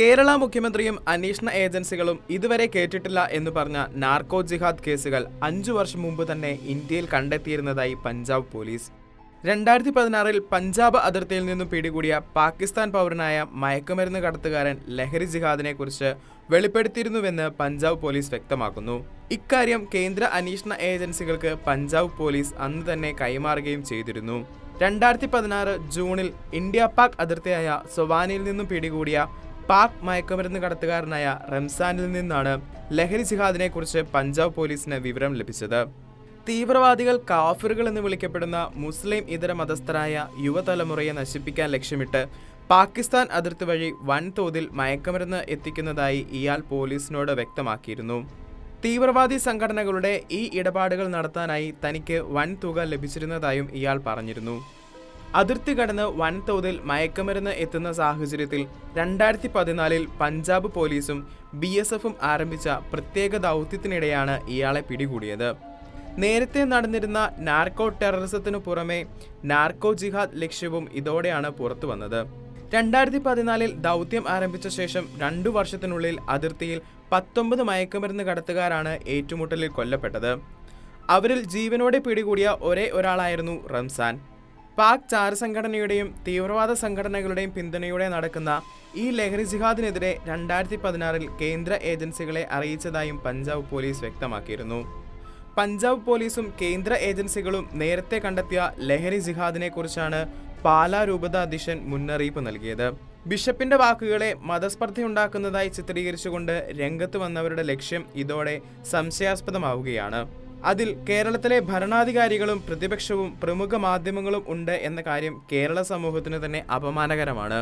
കേരള മുഖ്യമന്ത്രിയും അന്വേഷണ ഏജൻസികളും ഇതുവരെ കേട്ടിട്ടില്ല എന്ന് പറഞ്ഞ നാർക്കോ ജിഹാദ് കേസുകൾ അഞ്ചു വർഷം മുമ്പ് തന്നെ ഇന്ത്യയിൽ കണ്ടെത്തിയിരുന്നതായി പഞ്ചാബ് പോലീസ്. രണ്ടായിരത്തി പതിനാറിൽ പഞ്ചാബ് അതിർത്തിയിൽ നിന്നും പിടികൂടിയ പാകിസ്ഥാൻ പൗരനായ മയക്കുമരുന്ന് കടത്തുകാരൻ ലഹരി ജിഹാദിനെ കുറിച്ച് വെളിപ്പെടുത്തിയിരുന്നുവെന്ന് പഞ്ചാബ് പോലീസ് വ്യക്തമാക്കുന്നു. ഇക്കാര്യം കേന്ദ്ര അന്വേഷണ ഏജൻസികൾക്ക് പഞ്ചാബ് പോലീസ് അന്ന് തന്നെ കൈമാറുകയും ചെയ്തിരുന്നു. രണ്ടായിരത്തി പതിനാറ് ജൂണിൽ ഇന്ത്യ പാക് അതിർത്തിയായ സൊവാനിയിൽ നിന്നും പിടികൂടിയ പാക് മയക്കുമരുന്ന് കടത്തുകാരനായ റംസാനിൽ നിന്നാണ് ലഹരി ജിഹാദിനെ കുറിച്ച് പഞ്ചാബ് പോലീസിന് വിവരം ലഭിച്ചത്. തീവ്രവാദികൾ കാഫിറുകൾ എന്ന് വിളിക്കപ്പെടുന്ന മുസ്ലിം ഇതര മതസ്ഥരായ യുവതലമുറയെ നശിപ്പിക്കാൻ ലക്ഷ്യമിട്ട് പാകിസ്ഥാൻ അതിർത്തി വഴി വൻതോതിൽ മയക്കുമരുന്ന് എത്തിക്കുന്നതായി ഇയാൾ പോലീസിനോട് വ്യക്തമാക്കിയിരുന്നു. തീവ്രവാദി സംഘടനകളുടെ ഈ ഇടപാടുകൾ നടത്താനായി തനിക്ക് വൻ തുക ലഭിച്ചിരുന്നതായും ഇയാൾ പറഞ്ഞിരുന്നു. അതിർത്തി കടന്ന് വൻതോതിൽ മയക്കുമരുന്ന് എത്തുന്ന സാഹചര്യത്തിൽ രണ്ടായിരത്തി പതിനാലിൽ പഞ്ചാബ് പോലീസും ബി എസ് എഫും ആരംഭിച്ച പ്രത്യേക ദൗത്യത്തിനിടെയാണ് ഇയാളെ പിടികൂടിയത്. നേരത്തെ നടന്നിരുന്ന നാർക്കോ ടെററിസത്തിനു പുറമെ നാർക്കോ ജിഹാദ് ലക്ഷ്യവും ഇതോടെയാണ് പുറത്തു വന്നത്. രണ്ടായിരത്തി പതിനാലിൽ ദൗത്യം ആരംഭിച്ച ശേഷം രണ്ടു വർഷത്തിനുള്ളിൽ അതിർത്തിയിൽ പത്തൊമ്പത് മയക്കുമരുന്ന് കടത്തുകാരാണ് ഏറ്റുമുട്ടലിൽ കൊല്ലപ്പെട്ടത്. അവരിൽ ജീവനോടെ പിടികൂടിയ ഒരേ ഒരാളായിരുന്നു റംസാൻ. പാക് ചാര സംഘടനയുടെയും തീവ്രവാദ സംഘടനകളുടെയും പിന്തുണയോടെ നടക്കുന്ന ഈ ലഹരി ജിഹാദിനെതിരെ രണ്ടായിരത്തി പതിനാറിൽ കേന്ദ്ര ഏജൻസികളെ അറിയിച്ചതായും പഞ്ചാബ് പോലീസ് വ്യക്തമാക്കിയിരുന്നു. പഞ്ചാബ് പോലീസും കേന്ദ്ര ഏജൻസികളും നേരത്തെ കണ്ടെത്തിയ ലഹരി ജിഹാദിനെ കുറിച്ചാണ് പാലാ രൂപത അധ്യക്ഷൻ മുന്നറിയിപ്പ് നൽകിയത്. ബിഷപ്പിന്റെ വാക്കുകളെ മതസ്പർദ്ധയുണ്ടാക്കുന്നതായി ചിത്രീകരിച്ചുകൊണ്ട് രംഗത്ത് വന്നവരുടെ ലക്ഷ്യം ഇതോടെ സംശയാസ്പദമാവുകയാണ്. അതിൽ കേരളത്തിലെ ഭരണാധികാരികളും പ്രതിപക്ഷവും പ്രമുഖ മാധ്യമങ്ങളും ഉണ്ട് എന്ന കാര്യം കേരള സമൂഹത്തിന് തന്നെ അപമാനകരമാണ്.